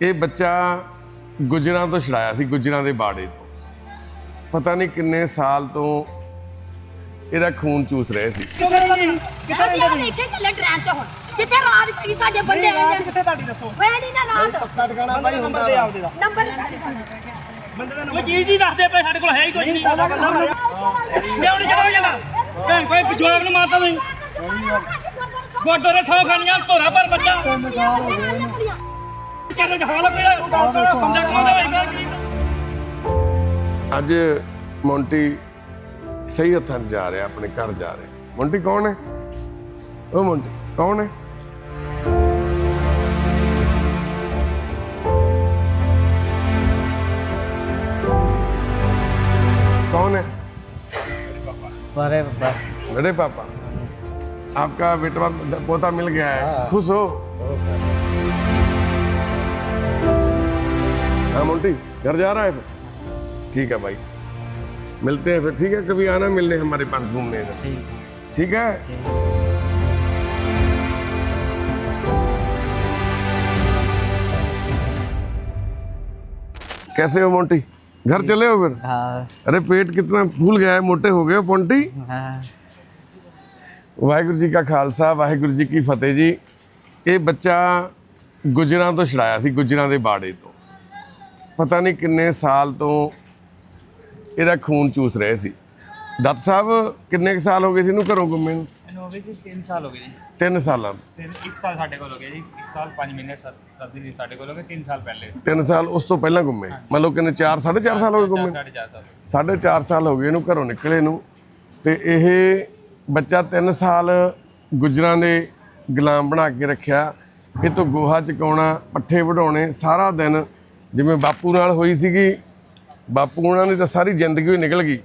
ਇਹ ਬੱਚਾ ਗੁਜਰਾਂ ਤੋਂ ਛੜਾਇਆ ਸੀ ਗੁਜਰਾਂ ਦੇ ਬਾੜੇ ਤੋਂ। ਪਤਾ ਨਹੀਂ ਕਿੰਨੇ ਸਾਲ ਤੋਂ ਇਹਦਾ ਖੂਨ ਚੂਸ ਰਹੇ ਸੀ। ਅਸੀਂ ਹੁਣ ਇੱਥੇ ਚੱਲੇ ਟ੍ਰੈਨ ਤੇ ਹੁਣ। ਜਿੱਥੇ ਰਾਜ ਕੀ ਸਾਡੇ ਬੰਦੇ ਆਏ ਕਿੱਥੇ ਤੁਹਾਡੀ ਦੱਸੋ? ਵੇ ਨਹੀਂ ਨਾ ਰਾਤ। ਪੱਕਾ ਟਿਕਾਣਾ ਬਾਈ ਨੰਬਰ ਦੇ ਆਪਦੇ ਦਾ ਨੰਬਰ ਬੰਦੇ ਦਾ ਕੋਈ ਚੀਜ਼ ਹੀ ਦੱਸਦੇ ਪਏ ਸਾਡੇ ਕੋਲ ਹੈ ਹੀ ਕੁਝ ਨਹੀਂ ਕਿਉਂ ਨਹੀਂ ਚੜੋ ਜਾਣਾ। ਭੈਣ ਕੋਈ ਜਵਾਬ ਨੂੰ ਮਾਰਦਾ ਨਹੀਂ ਗੁਰਦੁਆਰੇ ਸੌ ਖਾਨੀਆਂ ਧੋਰਾ ਪਰ ਬੱਚਾ। ਅੱਜ ਮੌਂਟੀ ਸਹੀ ਹੱਥਾਂ 'ਚ ਜਾ ਰਿਹਾ ਆਪਣੇ ਘਰ ਜਾ ਰਿਹਾ ਮੌਂਟੀ ਕੌਣ ਹੈ ਉਹ ਮੌਂਟੀ ਕੌਣ ਹੈ कौन है बड़े बा- बड़े पापा आपका बेटा पोता मिल गया है हाँ। खुश हो हाँ मोंटी घर जा रहा है फिर ठीक है भाई मिलते हैं फिर ठीक है कभी आना मिलने हमारे पास घूमने का ठीक ठीक है ठीक कैसे हो मोंटी घर चले हो फिर हाँ अरे पेट कितना फूल गया है मोटे हो गए हो पोंटी हाँ ਵਾਹਿਗੁਰੂ ਜੀ ਕਾ ਖਾਲਸਾ ਵਾਹਿਗੁਰੂ ਜੀ ਕੀ ਫਤਿਹ ਜੀ ਇਹ ਬੱਚਾ ਗੁਜਰਾਂ ਤੋਂ ਛੜਾਇਆ ਸੀ ਗੁਜਰਾਂ ਦੇ ਬਾੜੇ ਤੋਂ ਪਤਾ ਨਹੀਂ ਕਿੰਨੇ ਸਾਲ ਤੋਂ ਇਹਦਾ ਖੂਨ ਚੂਸ ਰਹੇ ਸੀ। ਦੱਤ ਸਾਹਿਬ ਕਿੰਨੇ ਕੁ ਸਾਲ ਹੋ ਗਏ ਸੀ ਇਹਨੂੰ ਘਰੋਂ ਗੁੰਮੇ ਨੂੰ ਮੈਨੂੰ ਹੋ ਗਏ ਜੀ 3 ਸਾਲ ਹੋ ਗਏ ਜੀ। ਤਿੰਨ ਸਾਲਾਂ। ਫਿਰ 1 ਸਾਲ ਸਾਡੇ ਕੋਲ ਹੋ ਗਿਆ ਜੀ। 1 ਸਾਲ 5 ਮਹੀਨੇ ਸਰਦੀ ਦੀ ਸਾਡੇ ਕੋਲ ਹੋ ਗਏ 3 ਸਾਲ ਪਹਿਲੇ। ਤਿੰਨ ਸਾਲ ਉਸ ਤੋਂ ਪਹਿਲਾਂ ਗੁੰਮੇ ਮਤਲਬ ਕਿੰਨੇ 4 4.5 ਸਾਲ ਹੋ ਗਏ ਗੁੰਮੇ ਨੂੰ? 4.5 ਸਾਲ। ਸਾਢੇ ਚਾਰ ਸਾਲ ਹੋ ਗਏ ਇਹਨੂੰ ਘਰੋਂ ਨਿਕਲੇ ਨੂੰ। ਤੇ ਇਹ ਬੱਚਾ 3 ਸਾਲ ਗੁਜਰਾਂ ਦੇ ਗੁਲਾਮ ਬਣਾ ਕੇ ਰੱਖਿਆ। ਇਹ ਤੋਂ ਗੋਹਾ ਚਕਾਉਣਾ ਪੱਠੇ ਵਢਾਉਣੇ ਸਾਰਾ ਦਿਨ ਜਿਵੇਂ ਬਾਪੂ ਨਾਲ ਹੋਈ ਸੀਗੀ, ਬਾਪੂ ਉਹਨਾਂ ਦੀ ਤਾਂ ਸਾਰੀ ਜ਼ਿੰਦਗੀ ਹੀ ਨਿਕਲ ਗਈ।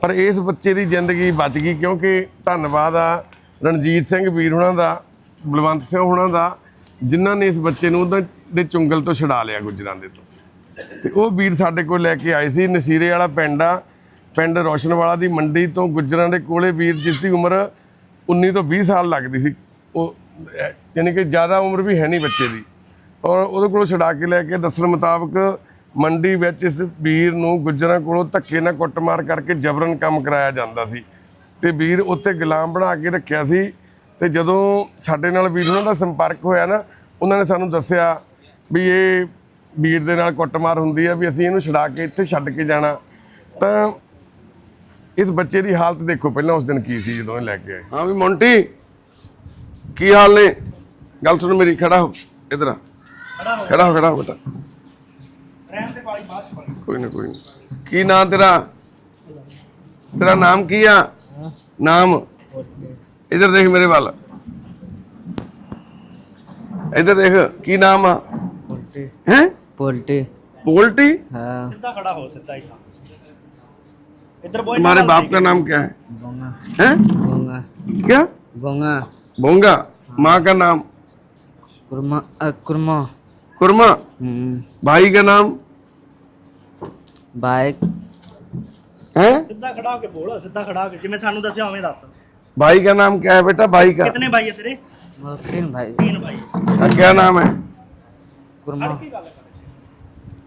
ਪਰ ਇਸ ਬੱਚੇ ਦੀ ਜ਼ਿੰਦਗੀ ਬਚ ਗਈ ਕਿਉਂਕਿ ਧੰਨਵਾਦ ਆ ਰਣਜੀਤ ਸਿੰਘ ਵੀਰ ਉਹਨਾਂ ਦਾ, ਬਲਵੰਤ ਸਿੰਘ ਹੁਣਾਂ ਦਾ, ਜਿਨ੍ਹਾਂ ਨੇ ਇਸ ਬੱਚੇ ਨੂੰ ਉਹਨਾਂ ਦੇ ਚੁੰਗਲ ਤੋਂ ਛਡਾ ਲਿਆ ਗੁਜਰਾਂ ਦੇ ਤੋਂ। ਤੇ ਉਹ ਵੀਰ ਸਾਡੇ ਕੋਲ ਲੈ ਕੇ ਆਏ ਸੀ, ਨਸੀਰੇ ਵਾਲਾ ਪਿੰਡ ਆ, ਪਿੰਡ ਰੋਸ਼ਨਵਾਲਾ ਦੀ ਮੰਡੀ ਤੋਂ ਗੁੱਜਰਾਂ ਦੇ ਕੋਲੇ। ਵੀਰ ਜਿਸ ਦੀ ਉਮਰ 19 ਤੋਂ 20 ਸਾਲ ਲੱਗਦੀ ਸੀ, ਉਹ ਯਾਨੀ ਕਿ ਜ਼ਿਆਦਾ ਉਮਰ ਵੀ ਹੈ ਨਹੀਂ ਬੱਚੇ ਦੀ। ਔਰ ਉਹਦੇ ਕੋਲੋਂ ਛਡਾ ਕੇ ਲੈ ਕੇ ਦੱਸਣ ਮੁਤਾਬਕ ਮੰਡੀ ਵਿੱਚ ਇਸ ਵੀਰ ਨੂੰ ਗੁੱਜਰਾਂ ਕੋਲੋਂ ਧੱਕੇ ਨਾਲ ਕੁੱਟਮਾਰ ਕਰਕੇ ਜਬਰਨ ਕੰਮ ਕਰਾਇਆ ਜਾਂਦਾ ਸੀ। ਤੇ ਵੀਰ ਉੱਥੇ ਗੁਲਾਮ ਬਣਾ ਕੇ ਰੱਖਿਆ ਸੀ ਤੇ ਜਦੋਂ ਸਾਡੇ ਨਾਲ ਵੀਰ ਉਹਨਾਂ ਦਾ ਸੰਪਰਕ ਹੋਇਆ ਨਾ, ਉਹਨਾਂ ਨੇ ਸਾਨੂੰ ਦੱਸਿਆ ਵੀ ਇਹ ਵੀਰ ਦੇ ਨਾਲ ਕੁੱਟਮਾਰ ਹੁੰਦੀ ਆ ਵੀ ਅਸੀਂ ਇਹਨੂੰ ਛਡਾ ਕੇ ਇੱਥੇ ਛੱਡ ਕੇ ਜਾਣਾ। ਤਾਂ ਇਸ ਬੱਚੇ ਦੀ ਹਾਲਤ ਦੇਖੋ ਪਹਿਲਾਂ ਉਸ ਦਿਨ ਕੀ ਸੀ ਜਦੋਂ ਇਹ ਲੈ ਕੇ ਆਏ। ਹਾਂ ਵੀ ਮੌਂਟੀ, ਕੀ ਹਾਲ ਨੇ? ਗੱਲ ਸੁਣ ਮੇਰੀ, ਖੜਾ ਹੋ, ਇਧਰ ਆ। ਖੜਾ ਹੋ ਖੜਾ ਹੋ ਬੇਟਾ ਰਹਿਣ ਦੇ ਵਾਲੀ ਬਾਤ ਚ ਕੋਈ ਨਾ ਕੋਈ ਨਾ ਕੀ ਨਾਂ ਤੇਰਾ ਤੇਰਾ ਨਾਮ ਕੀ ਆ ਨਾਮ ਇਧਰ ਦੇਖ ਮੇਰੇ ਵੱਲ ਇਧਰ ਦੇਖ ਕੀ ਨਾਮ ਆ पोल्ट्री ਹੈ पोल्ट्री पोल्ट्री हाँ ਸਿੱਧਾ ਖੜਾ ਹੋ ਸਿੱਧਾ ਹੀ ਇੱਧਰ ਬੋਏ तुम्हारे बाप का नाम क्या है बोंगा हैं बोंगा क्या बोंगा बोंगा माँ का नाम कुरमा अ, कुरमा कुरमा हम्म, भाई का नाम बाइक है ਸਿੱਧਾ ਖੜਾ ਹੋ ਕੇ ਬੋਲ ਸਿੱਧਾ ਖੜਾ ਹੋ ਕੇ ਜਿਵੇਂ ਸਾਨੂੰ ਦੱਸਿਆ ਉਵੇਂ ਦੱਸ भाई का नाम क्या है बेटा भाई का ਕਿਤਨੇ ਭਾਈ ਹੈ ਤੇਰੇ वो तीन भाई तीन भाई का क्या नाम है कुरमा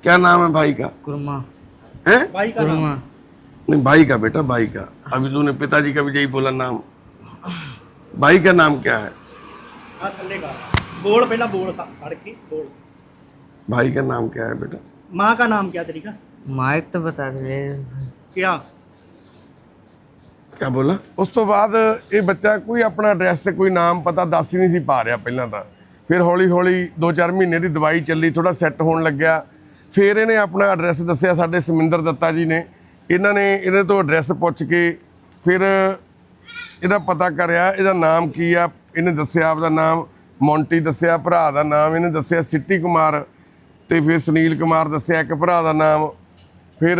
क्या नाम है भाई का कुरमा हैं भाई का नाम कुरमा नहीं भाई का बेटा भाई का अभी तूने पिताजी का भी यही बोला नाम भाई का नाम क्या है ਆ ਥੱਲੇ ਕਰ ਬੋਲ ਪਹਿਲਾਂ ਬੋਲ ਸਾ- ਫੜ ਕੇ ਬੋਲ भाई का नाम क्या है बेटा माँ का नाम क्या तेरी का माइक तो बता दे क्या ਕਿਆ ਬੋਲਾ ਉਸ ਤੋਂ ਬਾਅਦ ਇਹ ਬੱਚਾ ਕੋਈ ਆਪਣਾ ਐਡਰੈਸ ਤੇ ਕੋਈ ਨਾਮ ਪਤਾ ਦੱਸ ਹੀ ਨਹੀਂ ਸੀ ਪਾ ਰਿਹਾ ਪਹਿਲਾਂ ਤਾਂ ਫਿਰ ਹੌਲੀ ਹੌਲੀ 2-4 ਮਹੀਨੇ ਦੀ ਦਵਾਈ ਚੱਲੀ ਥੋੜਾ ਸੈੱਟ ਹੋਣ ਲੱਗਿਆ ਫਿਰ ਇਹਨੇ ਆਪਣਾ ਐਡਰੈਸ ਦੱਸਿਆ ਸਾਡੇ ਸਮਿੰਦਰ ਦੱਤਾ ਜੀ ਨੇ ਇਹਨਾਂ ਨੇ ਇਹਦੇ ਤੋਂ ਐਡਰੈਸ ਪੁੱਛ ਕੇ ਫਿਰ ਇਹਦਾ ਪਤਾ ਕਰਿਆ ਇਹਦਾ ਨਾਮ ਕੀ ਆ ਇਹਨੇ ਦੱਸਿਆ ਆਪਦਾ ਨਾਮ ਮੌਂਟੀ ਦੱਸਿਆ ਭਰਾ ਦਾ ਨਾਮ ਇਹਨੇ ਦੱਸਿਆ ਸਿੱਟੀ ਕੁਮਾਰ ਤੇ ਫਿਰ ਸੁਨੀਲ ਕੁਮਾਰ ਦੱਸਿਆ ਇੱਕ ਭਰਾ ਦਾ ਨਾਮ। ਫਿਰ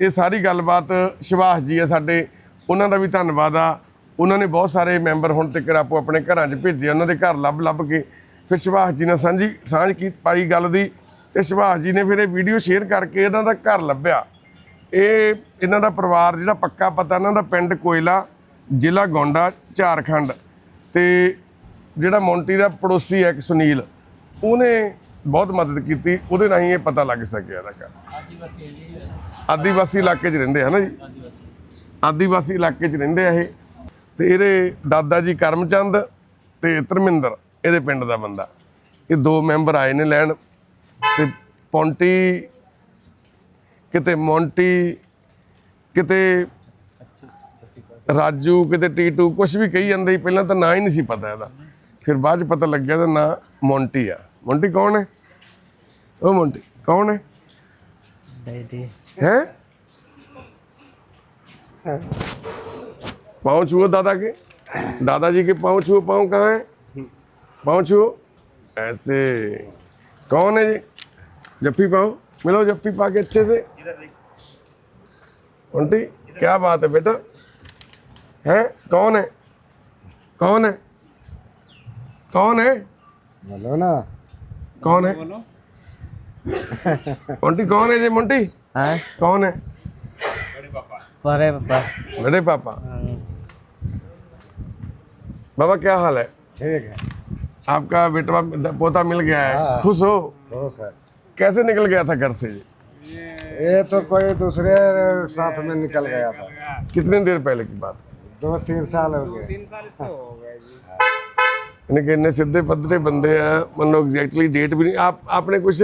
ਇਹ ਸਾਰੀ ਗੱਲਬਾਤ ਸੁਭਾਸ਼ ਜੀ ਆ ਸਾਡੇ। ਉਹਨਾਂ ਦਾ ਵੀ ਧੰਨਵਾਦ ਆ। ਉਹਨਾਂ ਨੇ ਬਹੁਤ ਸਾਰੇ ਮੈਂਬਰ ਹੁਣ ਤੱਕ ਆਪੋ ਆਪਣੇ ਘਰਾਂ 'ਚ ਭੇਜੇ ਉਹਨਾਂ ਦੇ ਘਰ ਲੱਭ ਲੱਭ ਕੇ। ਫਿਰ ਸੁਭਾਸ਼ ਜੀ ਨਾਲ ਸਾਂਝੀ, ਸਾਂਝ ਕੀ ਪਾਈ ਗੱਲ ਦੀ। ਤੇ ਸੁਭਾਸ਼ ਜੀ ਨੇ ਫਿਰ ਇਹ ਵੀਡੀਓ ਸ਼ੇਅਰ ਕਰਕੇ ਇਹਨਾਂ ਦਾ ਘਰ ਲੱਭਿਆ। ਇਹ ਇਹਨਾਂ ਦਾ ਪਰਿਵਾਰ ਜਿਹੜਾ ਪੱਕਾ ਪਤਾ, ਇਹਨਾਂ ਦਾ ਪਿੰਡ ਕੋਇਲਾ, ਜ਼ਿਲ੍ਹਾ ਗੋਂਡਾ, ਝਾਰਖੰਡ। ਤੇ ਜਿਹੜਾ ਮੌਂਟੀ ਦਾ ਪੜੋਸੀ ਹੈ ਇੱਕ ਸੁਨੀਲ, ਉਹਨੇ ਬਹੁਤ ਮਦਦ ਕੀਤੀ ਉਹਦੇ ਰਾਹੀਂ ਇਹ ਪਤਾ ਲੱਗ ਸਕਿਆ ਇਹਦਾ ਘਰ ਆਦੀਵਾਸੀ ਇਲਾਕੇ 'ਚ ਰਹਿੰਦੇ ਹਨ ਜੀ। ਆਦੀਵਾਸੀ। ਇਲਾਕੇ 'ਚ ਰਹਿੰਦੇ ਆ ਇਹ। ਤੇ ਇਹਦੇ ਦਾਦਾ ਜੀ ਕਰਮਚੰਦ ਤੇ ਧਰਮਿੰਦਰ ਇਹਦੇ ਪਿੰਡ ਦਾ ਬੰਦਾ। ਇਹ ਦੋ ਮੈਂਬਰ ਆਏ ਨੇ ਲੈਣ ਤੇ ਪੌਂਟੀ ਕਿਤੇ ਮੌਂਟੀ ਕਿਤੇ ਰਾਜੂ ਕਿਤੇ ਟੀਟੂ ਕੁਝ ਵੀ ਕਹੀ ਜਾਂਦੇ ਪਹਿਲਾਂ ਤਾਂ ਨਾਂ ਹੀ ਨਹੀਂ ਸੀ ਪਤਾ ਇਹਦਾ। ਫਿਰ ਬਾਅਦ ਚ ਪਤਾ ਲੱਗਿਆ ਇਹਦਾ ਨਾਂ ਮੌਂਟੀ ਆ। मंटी कौन है? ओ मंटी कौन है? डैडी। हैं? पाँव छुओ दादा के दादाजी के पाँव छुओ पाँव कहाँ है? पाँव छुओ ऐसे। कौन है जी जफ्फी पाओ मिलो जफ्फी पा के अच्छे से। आंटी क्या बात है बेटा? हैं? कौन है? कौन है? कौन है? बोलो ना। कौन है? मोंटी कौन है जी मोंटी? हाँ? कौन है? परे पापा। बड़े पापा। बाबा क्या हाल है? ठीक है। आपका बेटवा पोता मिल गया है। हाँ। खुश हो? हो। सर कैसे निकल गया था घर से जी? ये तो कोई दूसरे साथ में निकल गया था। कितने देर पहले की बात? दो तीन साल हो गए। यानी कि इतने सीधे पद्धरे बंदे हैं मतलब एग्जैक्टली डेट भी नहीं। आप आपने कुछ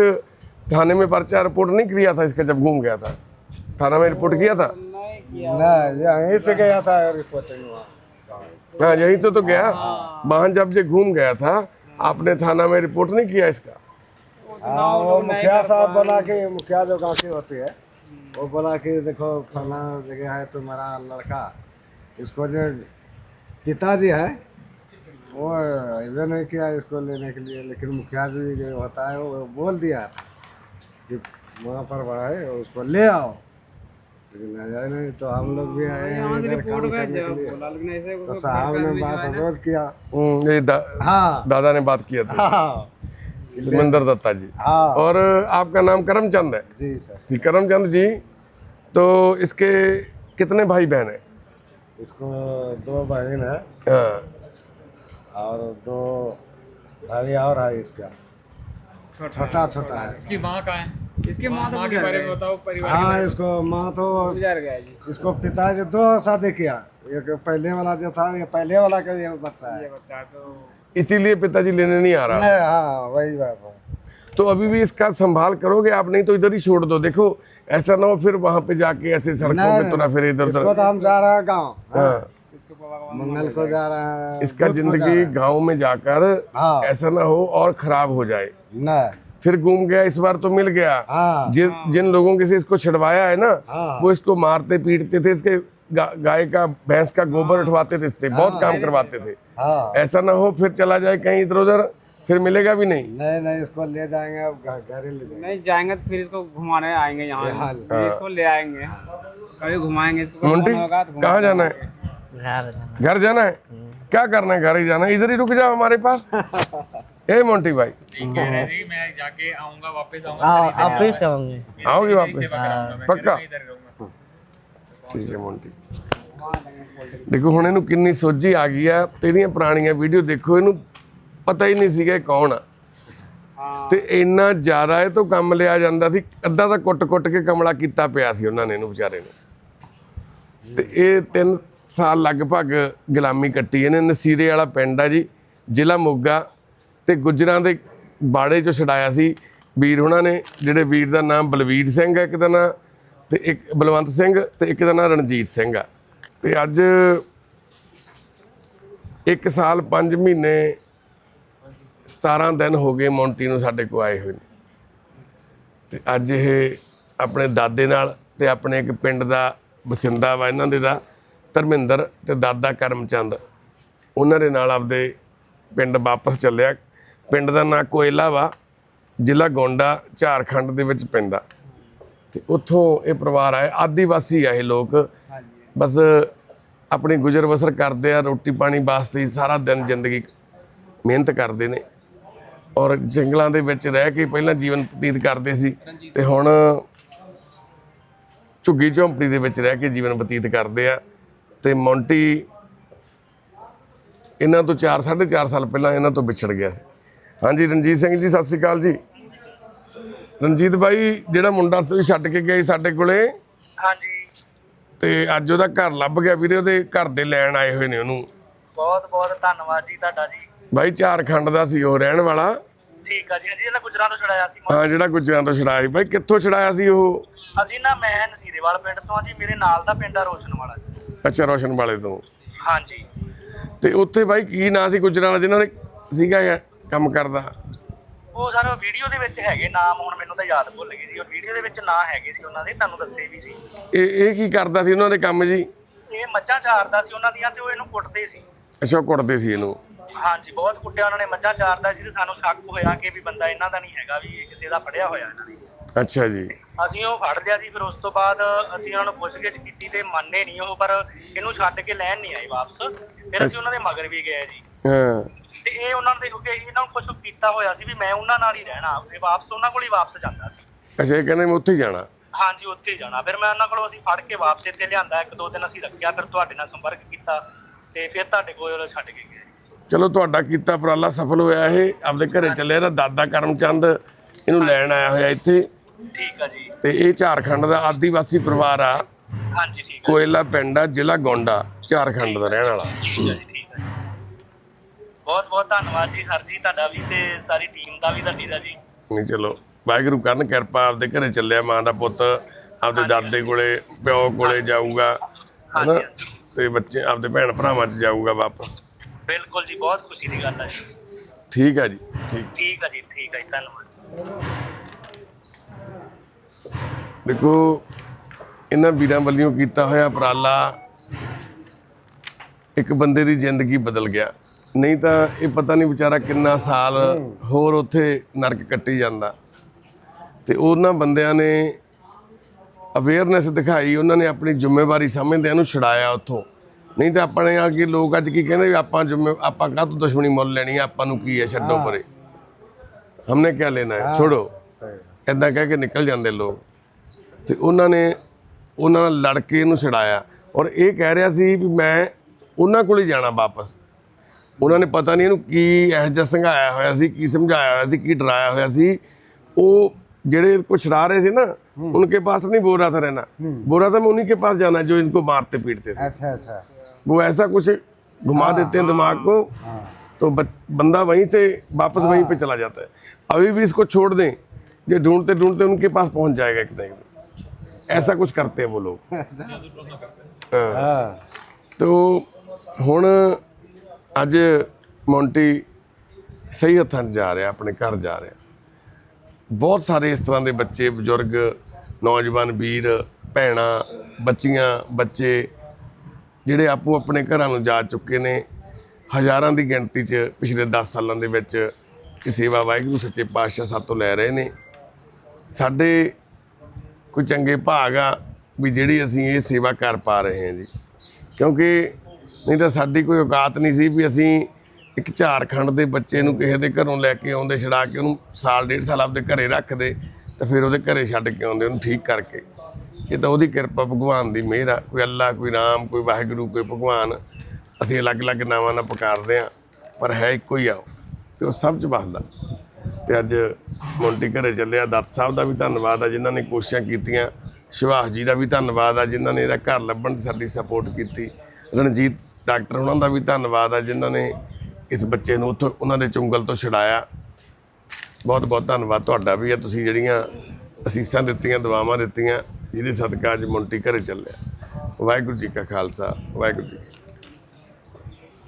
थाने में पर्चा रिपोर्ट नहीं किया था इसका जब घूम गया था? थाना में रिपोर्ट किया था? यहीं से गया था रिपोर्टिंग हाँ यही तो तो गया। वहाँ जब ये घूम गया था आपने थाना में रिपोर्ट नहीं किया इसका? हाँ वो मुखिया साहब बोला के मुखिया जो गाँव की होती है वो बोला कि देखो फला जगह है तुम्हारा लड़का। इसको जो पिताजी है वो इधर नहीं किया इसको लेने के लिए लेकिन मुखिया जी जो होता है वो बोल दिया कि वहाँ पर बड़ा है उसको ले आओ। लेकिन आया नहीं तो हम लोग भी आए हैं इधर काम करने के लिए। तो साहब ने बात रोज किया। हम्म, ये हाँ। दादा ने बात किया था। हाँ। सिमंदर दत्ता जी। हाँ। और आपका नाम करमचंद है? जी सर। जी करमचंद जी तो इसके कितने भाई बहन हैं? इसको दो बहन है। हाँ। और दो भाई और है इसका। छोटा। छोटा है। इसकी माँ का है? इसकी माँ तो के बारे में बताओ परिवार हाँ इसको माँ तो इसको पिताजी दो शादी किया। एक पहले वाला जो था ये पहले वाला का ये बच्चा है। इसीलिए पिताजी लेने नहीं आ रहा। नहीं, हाँ वही बात है। तो अभी भी इसका संभाल करोगे आप? नहीं तो इधर ही छोड़ दो। देखो ऐसा ना हो फिर वहाँ पे जाके ऐसे सड़कों पे तुरा फिर इधर उधर तो हम जा रहे हैं गाँव। हाँ। मंगल को जा रहा है। इसका ज़िंदगी गाँव में जाकर हाँ। ऐसा ना हो और खराब हो जाए। नहीं फिर घूम गया इस बार तो मिल गया। हाँ। जिन जिन लोगों के से इसको छिड़वाया है ना हाँ। वो इसको मारते पीटते थे इसके गा, गाय का भैंस का गोबर उठवाते थे इससे बहुत काम करवाते थे। हाँ। ऐसा ना हो फिर चला जाए कहीं इधर उधर फिर मिलेगा भी नहीं। नहीं नहीं इसको ले जाएँगे अब घर ले जाएँगे। नहीं जाएँगे तो फिर इसको घुमाने आएँगे यहाँ। इसको ले आएँगे। कभी घुमाएँगे इसको तो कहाँ जाना है? घर जाना घर जाना है क्या करना है घर ही जाना है इधर ही रुक जाओ हमारे पास ए मोंटी भाई कह रहे थे मैं जाके आऊंगा वापस आऊंगा हाँ आप फिर से होंगे आओगे वापस मैं पक्का इधर रहूंगा ਠੀਕ ਹੈ ਮੋਂਟੀ ਦੇਖੋ ਹੁਣ ਇਹਨੂੰ ਕਿੰਨੀ ਸੋਝੀ ਆ ਗਈ ਆ ਤੇਰੀਆਂ ਪੁਰਾਣੀਆਂ ਵੀਡੀਓ ਦੇਖੋ ਇਹਨੂੰ ਪਤਾ ਹੀ ਨਹੀਂ ਸੀਗਾ ਇਹ ਕੌਣ ਆ ਤੇ ਇੰਨਾ ਜ਼ਿਆਦਾ ਇਹ ਤੋਂ ਕੰਮ ਲਿਆ ਜਾਂਦਾ ਸੀ ਅੱਧਾ ਤਾਂ ਕੁੱਟ-ਕੁੱਟ ਕੇ ਕਮਲਾ ਕੀਤਾ ਪਿਆ ਸੀ ਉਹਨਾਂ ਨੇ ਇਹਨੂੰ ਵਿਚਾਰੇ ਨੂੰ ਤੇ ਇਹ 3 ਸਾਲ ਲਗਭਗ ਗੁਲਾਮੀ ਕੱਟੀ ਇਹਨੇ। ਨਸੀਰੇ ਵਾਲਾ ਪਿੰਡ ਆ ਜੀ, ਜ਼ਿਲ੍ਹਾ ਮੋਗਾ ਤੇ ਗੁੱਜਰਾਂ ਦੇ ਬਾੜੇ ਚੋਂ ਛਡਾਇਆ ਸੀ ਵੀਰ ਉਹਨਾਂ ਨੇ, ਜਿਹੜੇ ਵੀਰ ਦਾ ਨਾਮ ਬਲਵੀਰ ਸਿੰਘ ਹੈ ਇੱਕ ਦਾ ਨਾਮ ਤੇ ਇੱਕ ਬਲਵੰਤ ਸਿੰਘ ਤੇ ਇੱਕ ਦਾ ਨਾਮ ਰਣਜੀਤ ਸਿੰਘ ਆ। ਤੇ ਅੱਜ 1 ਸਾਲ 5 ਮਹੀਨੇ 17 ਦਿਨ ਹੋ ਗਏ ਮੌਂਟੀ ਨੂੰ ਸਾਡੇ ਕੋ ਆਏ ਹੋਏ ਨੇ। ਤੇ ਅੱਜ ਇਹ ਆਪਣੇ ਦਾਦੇ ਨਾਲ ਤੇ ਆਪਣੇ ਇੱਕ ਪਿੰਡ ਦਾ ਵਸਿੰਦਾ ਵਾ, ਇਹਨਾਂ ਦੇ ਦਾ। ਧਰਮਿੰਦਰ ਤੇ ਦਾਦਾ ਕਰਮਚੰਦ, ਉਹਨਾਂ ਦੇ ਨਾਲ ਆਪਦੇ ਪਿੰਡ ਵਾਪਸ ਚੱਲਿਆ। ਪਿੰਡ ਦਾ ਨਾਂ ਕੋਇਲਾ ਵਾ, ਜ਼ਿਲ੍ਹਾ ਗੋਂਡਾ, ਝਾਰਖੰਡ ਦੇ ਵਿੱਚ ਪੈਂਦਾ ਤੇ ਉੱਥੋਂ ਇਹ ਪਰਿਵਾਰ ਆਏ, ਆਦੀਵਾਸੀ ਆ ਇਹ ਲੋਕ। ਬਸ ਆਪਣੀ ਗੁਜ਼ਰ ਬਸਰ ਕਰਦੇ ਆ, ਰੋਟੀ ਪਾਣੀ ਵਾਸਤੇ ਹੀ ਸਾਰਾ ਦਿਨ ਜ਼ਿੰਦਗੀ ਮਿਹਨਤ ਕਰਦੇ ਨੇ। ਔਰ ਜੰਗਲਾਂ ਦੇ ਵਿੱਚ ਰਹਿ ਕੇ ਪਹਿਲਾਂ ਜੀਵਨ ਬਤੀਤ ਕਰਦੇ ਸੀ ਤੇ ਹੁਣ ਝੁੱਗੀ ਝੌਂਪੜੀ ਦੇ ਵਿੱਚ ਰਹਿ ਕੇ ਜੀਵਨ ਬਤੀਤ ਕਰਦੇ ਆ। ਤੇ ਮੌਂਟੀ ਇਹਨਾਂ ਤੋਂ 4 4.5 ਸਾਲ ਪਹਿਲਾਂ ਇਹਨਾਂ ਤੋਂ ਵਿਛੜ ਗਿਆ ਸੀ। ਹਾਂਜੀ ਰਣਜੀਤ ਸਿੰਘ ਜੀ ਸਤਿ ਸ੍ਰੀ ਅਕਾਲ ਜੀ। ਰਣਜੀਤ ਬਾਈ ਜਿਹੜਾ ਮੁੰਡਾ ਤੁਸੀਂ ਛੱਡ ਕੇ ਗਏ ਸਾਡੇ ਕੋਲੇ ਹਾਂਜੀ। ਤੇ ਅੱਜ ਉਹਦਾ ਘਰ ਲੱਭ ਗਿਆ ਵੀਰੇ ਉਹਦੇ ਘਰ ਦੇ ਲੈਣ ਆਏ ਹੋਏ ਨੇ ਉਹਨੂੰ। ਬਹੁਤ ਬਹੁਤ ਧੰਨਵਾਦ ਜੀ ਤੁਹਾਡਾ ਜੀ। ਬਾਈ ਝਾਰਖੰਡ ਦਾ ਸੀ ਉਹ ਰਹਿਣ ਵਾਲਾ। ਠੀਕ ਆ ਜੀ ਹਾਂਜੀ ਇਹਨਾਂ ਗੁਜਰਾਂ ਤੋਂ ਛੜਾਇਆ ਸੀ। ਹਾਂ ਜਿਹੜਾ ਗੁੱਜਰਾਂ ਤੋਂ ਛੜਾਇਆ ਸੀ। ਬਾਈ ਕਿੱਥੋਂ ਛੜਾਇਆ ਸੀ ਉਹ? ਅਸੀਂ ਨਾ ਮੈਂ ਨਸੀਰੇਵਾਲ ਪਿੰਡ ਤੋਂ ਆ ਜੀ ਮੇਰੇ ਨਾਲ ਦਾ ਪਿੰਡ ਆ ਰੋਸ਼ਨ ਵਾਲਾ ਅੱਛਾ ਰੋਸ਼ਨ ਵਾਲੇ ਤੋਂ। ਹਾਂਜੀ। ਤੇ ਉੱਥੇ ਬਾਈ ਕੀ ਨਾਂ ਸੀ ਗੁੱਜਰਾਂ ਦਾ ਜਿਨ੍ਹਾਂ ਨੇ ਸੀਗਾ ਇਹ ਕੰਮ ਕਰਦਾ? ਉਹ ਸਰ ਵੀਡੀਓ ਦੇ ਵਿੱਚ ਹੈਗੇ ਨਾਮ ਹੁਣ ਮੈਨੂੰ ਤਾਂ ਯਾਦ ਭੁੱਲ ਗਏ ਜੀ ਉਹ ਵੀਡੀਓ ਦੇ ਵਿੱਚ ਨਾਂ ਹੈਗੇ ਸੀ ਉਹਨਾਂ ਦੇ ਤੁਹਾਨੂੰ ਦੱਸੇ ਵੀ ਸੀ। ਇਹ ਇਹ ਕੀ ਕਰਦਾ ਸੀ ਉਹਨਾਂ ਦੇ ਕੰਮ ਜੀ? ਇਹ ਮੱਝਾਂ ਚਾਰਦਾ ਸੀ ਉਹਨਾਂ ਦੀਆਂ ਤੇ ਉਹ ਇਹਨੂੰ ਕੁੱਟਦੇ ਸੀ। ਅੱਛਾ ਉਹ ਕੁੱਟਦੇ ਸੀ ਇਹਨੂੰ। ਹਾਂਜੀ ਬਹੁਤ ਕੁੱਟਿਆ ਉਹਨਾਂ ਨੇ। ਮੱਝਾਂ ਚਾਰਦਾ ਸੀ ਤੇ ਸਾਨੂੰ ਸ਼ੱਕ ਹੋਇਆ ਕਿ ਵੀ ਬੰਦਾ ਇਹਨਾਂ ਦਾ ਨਹੀਂ ਹੈਗਾ ਵੀ ਇਹ ਕਿਸੇ ਦਾ ਫੜਿਆ ਹੋਇਆ ਇਹਨਾਂ ਨੇ। ਅੱਛਾ ਜੀ। ਅਸੀਂ ਉਹ ਫੜ ਲਿਆ ਸੀ ਫਿਰ ਉਸ ਤੋਂ ਬਾਅਦ ਅਸੀਂ ਉਹਨਾਂ ਨੂੰ ਪੁੱਛਗਿੱਛ ਕੀਤੀ ਤੇ ਮੰਨੇ ਨਹੀਂ ਉਹ ਪਰ ਇਹਨੂੰ ਛੱਡ ਕੇ ਲੈਣ ਨਹੀਂ ਆਏ ਵਾਪਸ। ਫਿਰ ਅਸੀਂ ਉਹਨਾਂ ਦੇ ਮਗਰ ਵੀ ਗਏ ਜੀ। ਹਾਂ। ਤੇ ਇਹ ਉਹਨਾਂ ਦੇ ਕਿਉਂਕਿ ਇਹਨਾਂ ਨੂੰ ਕੁਝ ਕੀਤਾ ਹੋਇਆ ਸੀ ਵੀ ਮੈਂ ਉਹਨਾਂ ਨਾਲ ਹੀ ਰਹਿਣਾ ਤੇ ਵਾਪਸ ਉਹਨਾਂ ਕੋਲ ਹੀ ਵਾਪਸ ਜਾਂਦਾ ਸੀ। ਅੱਛਾ ਇਹ ਕਹਿੰਦੇ ਮੈਂ ਉੱਥੇ ਹੀ ਜਾਣਾ। ਹਾਂਜੀ ਉੱਥੇ ਹੀ ਜਾਣਾ। ਫਿਰ ਮੈਂ ਉਹਨਾਂ ਕੋਲੋਂ ਅਸੀਂ ਫੜ ਕੇ ਵਾਪਸ ਇੱਥੇ ਲਿਆਂਦਾ ਇੱਕ ਦੋ ਦਿਨ ਅਸੀਂ ਰੱਖਿਆ ਫਿਰ ਤੁਹਾਡੇ ਨਾਲ ਸੰਪਰਕ ਕੀਤਾ ਤੇ ਫਿਰ ਤੁਹਾਡੇ ਕੋਲ ਛੱਡ ਕੇ ਗਏ। ਚਲੋ ਤੁਹਾਡਾ ਕੀਤਾ ਉਪਰਾਲਾ ਸਫਲ ਹੋਇਆ ਇਹ। ਆਪਦੇ ਘਰੇ ਚੱਲਿਆ ਇਹਦਾ ਦਾਦਾ ਕਰਮਚੰਦ ਇਹਨੂੰ ਲੈਣ ਆਇਆ ਹੋਇਆ ਇੱਥੇ। ਠੀਕ ਆ ਜੀ। ਤੇ ਇਹ ਝਾਰਖੰਡ ਦਾ ਆਦੀਵਾਸੀ ਪਰਿਵਾਰ ਆ। ਹਾਂਜੀ ਠੀਕ ਆ ਕੋਇਲਾ ਪਿੰਡ ਆ ਜ਼ਿਲ੍ਹਾ ਗੋਂਡਾ ਝਾਰਖੰਡ ਦਾ ਰਹਿਣ ਵਾਲਾ। ਠੀਕ ਆ ਜੀ ਠੀਕ ਆ ਜੀ। ਬਹੁਤ ਬਹੁਤ ਧੰਨਵਾਦ ਜੀ ਸਰ ਜੀ ਤੁਹਾਡਾ ਵੀ ਤੇ ਸਾਰੀ ਟੀਮ ਦਾ ਵੀ ਤੁਹਾਡੀ ਦਾ ਜੀ। ਨਹੀਂ ਚਲੋ ਵਾਹਿਗੁਰੂ ਕਰਨ ਕਿਰਪਾ ਆਪਦੇ ਘਰੇ ਚੱਲਿਆ ਮਾਂ ਦਾ ਪੁੱਤ ਆਪਦੇ ਦਾਦੇ ਕੋਲੇ ਪਿਓ ਕੋਲੇ ਜਾਊਗਾ ਹਨਾ? ਤੇ ਬੱਚੇ ਆਪਦੇ ਭੈਣ ਭਰਾਵਾਂ 'ਚ ਜਾਊਗਾ ਵਾਪਸ। ਬਿਲਕੁਲ ਜੀ ਬਹੁਤ ਖੁਸ਼ੀ ਦੀ ਗੱਲ ਹੈ ਜੀ। ਠੀਕ ਹੈ ਜੀ ਠੀਕ। ਠੀਕ ਆ ਜੀ ਠੀਕ ਆ ਜੀ ਧੰਨਵਾਦ। ਦੇਖੋ ਇਹਨਾਂ ਵੀਰਾਂ ਵੱਲੋਂ ਕੀਤਾ ਹੋਇਆ ਉਪਰਾਲਾ ਇੱਕ ਬੰਦੇ ਦੀ ਜ਼ਿੰਦਗੀ ਬਦਲ ਗਿਆ। ਨਹੀਂ ਤਾਂ ਇਹ ਪਤਾ ਨਹੀਂ ਵਿਚਾਰਾ ਕਿੰਨਾ ਸਾਲ ਹੋਰ ਉੱਥੇ ਨਰਕ ਕੱਟੀ ਜਾਂਦਾ। ਤੇ ਉਹਨਾਂ ਬੰਦਿਆਂ ਨੇ ਅਵੇਅਰਨੈਸ ਦਿਖਾਈ ਉਹਨਾਂ ਨੇ ਆਪਣੀ ਜ਼ਿੰਮੇਵਾਰੀ ਸਮਝਦਿਆਂ ਨੂੰ ਛੁਡਾਇਆ ਉੱਥੋਂ। ਨਹੀਂ ਤਾਂ ਆਪਣੇ ਆ ਕੇ ਲੋਕ ਅੱਜ ਕੀ ਕਹਿੰਦੇ ਵੀ ਆਪਾਂ ਜ਼ਿੰਮੇ ਆਪਾਂ ਕਾਹਤੋਂ ਦੁਸ਼ਮਣੀ ਮੁੱਲ ਲੈਣੀ ਆ ਆਪਾਂ ਨੂੰ ਕੀ ਹੈ ਛੱਡੋ ਪਰੇ। ਹਮਨੇ ਕੀ ਲੈਣਾ ਹੈ? ਛੋੜੋ। ਇਦਾਂ ਕਹਿ ਕੇ ਨਿਕਲ ਜਾਂਦੇ ਲੋਕ ਤੇ ਉਹਨਾਂ ਨੇ ਉਹਨਾਂ ਨਾਲ ਲੜ ਕੇ ਇਹਨੂੰ ਛਡਾਇਆ ਔਰ ਇਹ ਕਹਿ ਰਿਹਾ ਸੀ ਵੀ ਮੈਂ ਉਹਨਾਂ ਕੋਲ ਹੀ ਜਾਣਾ ਵਾਪਸ ਉਹਨਾਂ ਨੇ ਪਤਾ ਨਹੀਂ ਇਹਨੂੰ ਕੀ ਇਹ ਜਿਹਾ ਸੰਘਾਇਆ ਹੋਇਆ ਸੀ ਕੀ ਸਮਝਾਇਆ ਹੋਇਆ ਸੀ ਕੀ ਡਰਾਇਆ ਹੋਇਆ ਸੀ ਉਹ ਜਿਹੜੇ को छुड़ा रहे थे ना उनके पास नहीं बोल रहा था रहना बोल रहा था मैं उन्हीं के पास जाना है जो इनको मारते पीटते थे अच्छा अच्छा वो ऐसा कुछ घुमा देते हैं दिमाग को तो बच- बंदा वहीं से वापस वहीं पे चला जाता है अभी भी इसको छोड़ दें ये ढूंढते ढूंढते उनके पास पहुंच जाएगा एक ना एक दिन। ऐसा कुछ करते हैं वो लोग हाँ। हाँ ਤੋ ਹੁਣ ਅੱਜ ਮੌਂਟੀ ਸਹੀ ਹੱਥਾਂ 'ਚ ਜਾ ਰਿਹਾ ਆਪਣੇ ਘਰ ਜਾ ਰਿਹਾ ਬਹੁਤ ਸਾਰੇ ਇਸ ਤਰ੍ਹਾਂ ਦੇ ਬੱਚੇ ਬਜ਼ੁਰਗ ਨੌਜਵਾਨ ਵੀਰ ਭੈਣਾਂ ਬੱਚੀਆਂ ਬੱਚੇ ਜਿਹੜੇ ਆਪੋ ਆਪਣੇ ਘਰਾਂ ਨੂੰ ਜਾ ਚੁੱਕੇ ਨੇ ਹਜ਼ਾਰਾਂ ਦੀ ਗਿਣਤੀ 'ਚ ਪਿਛਲੇ 10 ਸਾਲਾਂ ਦੇ ਵਿੱਚ ਇਹ ਸੇਵਾ ਵਾਹਿਗੁਰੂ ਸੱਚੇ ਪਾਤਸ਼ਾਹ ਸਾਤੋਂ ਲੈ ਰਹੇ ਨੇ ਸਾਡੇ ਕੋਈ ਚੰਗੇ ਭਾਗ ਆ ਵੀ ਜਿਹੜੀ ਅਸੀਂ ਇਹ ਸੇਵਾ ਕਰ ਪਾ ਰਹੇ ਹਾਂ ਜੀ। ਕਿਉਂਕਿ ਨਹੀਂ ਤਾਂ ਸਾਡੀ ਕੋਈ ਔਕਾਤ ਨਹੀਂ ਸੀ ਵੀ ਅਸੀਂ ਇੱਕ ਝਾਰਖੰਡ ਦੇ ਬੱਚੇ ਨੂੰ ਕਿਸੇ ਦੇ ਘਰੋਂ ਲੈ ਕੇ ਆਉਂਦੇ, ਛਡਾ ਕੇ ਉਹਨੂੰ ਸਾਲ, ਡੇਢ ਸਾਲ ਆਪਦੇ ਘਰੇ ਰੱਖਦੇ ਤਾਂ ਫਿਰ ਉਹਦੇ ਘਰੇ ਛੱਡ ਕੇ ਆਉਂਦੇ ਉਹਨੂੰ ਠੀਕ ਕਰਕੇ। ਇਹ ਤਾਂ ਉਹਦੀ ਕਿਰਪਾ ਭਗਵਾਨ ਦੀ ਮਿਹਰ ਆ। ਕੋਈ ਅੱਲਾ, ਕੋਈ ਰਾਮ, ਕੋਈ ਵਾਹਿਗੁਰੂ, ਕੋਈ ਭਗਵਾਨ ਅਸੀਂ ਅਲੱਗ-ਅਲੱਗ ਨਾਵਾਂ ਨਾਲ ਪੁਕਾਰਦੇ ਆ ਪਰ ਹੈ ਇੱਕੋ ਹੀ ਆ ਉਹ ਤੇ ਉਹ ਸਭ ਚ ਵਸਦਾ। ਤੇ ਅੱਜ ਮੋਂਟੀ ਘਰੇ ਚੱਲਿਆ। ਦਰ ਸਾਹਿਬ ਦਾ ਵੀ ਧੰਨਵਾਦ ਆ ਜਿਨ੍ਹਾਂ ਨੇ ਕੋਸ਼ਿਸ਼ਾਂ ਕੀਤੀਆਂ। ਸ਼ਿਵਾਸ ਜੀ ਦਾ ਵੀ ਧੰਨਵਾਦ ਆ ਜਿਨ੍ਹਾਂ ਨੇ ਇਹਦਾ ਘਰ ਲੱਭਣ ਦੀ ਸਾਡੀ ਸਪੋਰਟ ਕੀਤੀ। ਰਣਜੀਤ ਡਾਕਟਰ ਉਹਨਾਂ ਦਾ ਵੀ ਧੰਨਵਾਦ ਆ ਜਿਨ੍ਹਾਂ ਨੇ ਇਸ ਬੱਚੇ ਨੂੰ ਉੱਥੋਂ ਉਹਨਾਂ ਦੇ ਚੁੰਗਲ ਤੋਂ ਛੁਡਾਇਆ। ਬਹੁਤ ਬਹੁਤ ਧੰਨਵਾਦ ਤੁਹਾਡਾ ਵੀ ਆ। ਤੁਸੀਂ ਜਿਹੜੀਆਂ ਅਸੀਸਾਂ ਦਿੱਤੀਆਂ ਦੁਆਵਾਂ ਦਿੱਤੀਆਂ ਜਿਹਦੇ ਸਦਕਾ ਅੱਜ ਮੋਂਟੀ ਘਰੇ ਚੱਲਿਆ। ਵਾਹਿਗੁਰੂ ਜੀ ਕਾ ਖਾਲਸਾ ਵਾਹਿਗੁਰੂ ਜੀ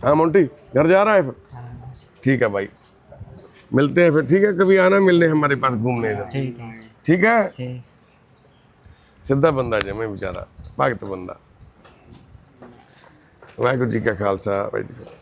ਹਾਂ ਮੋਂਟੀ ਘਰ ਜਾ ਰਹਾ ਹੈ ਫਿਰ? ਠੀਕ ਹੈ ਭਾਈ मिलते हैं फिर ठीक है कभी आना मिलने हमारे पास घूमने इधर ठीक है ठीक है ठीक ਸਿੱਧਾ ਬੰਦਾ ਜਮੇ ਵਿਚਾਰਾ ਭਗਤ ਬੰਦਾ ਵਾਹਿਗੁਰੂ ਜੀ ਕਾ ਖਾਲਸਾ ਵਾਹਿਗੁਰੂ ਜੀ ਕੀ ਫਤਿਹ।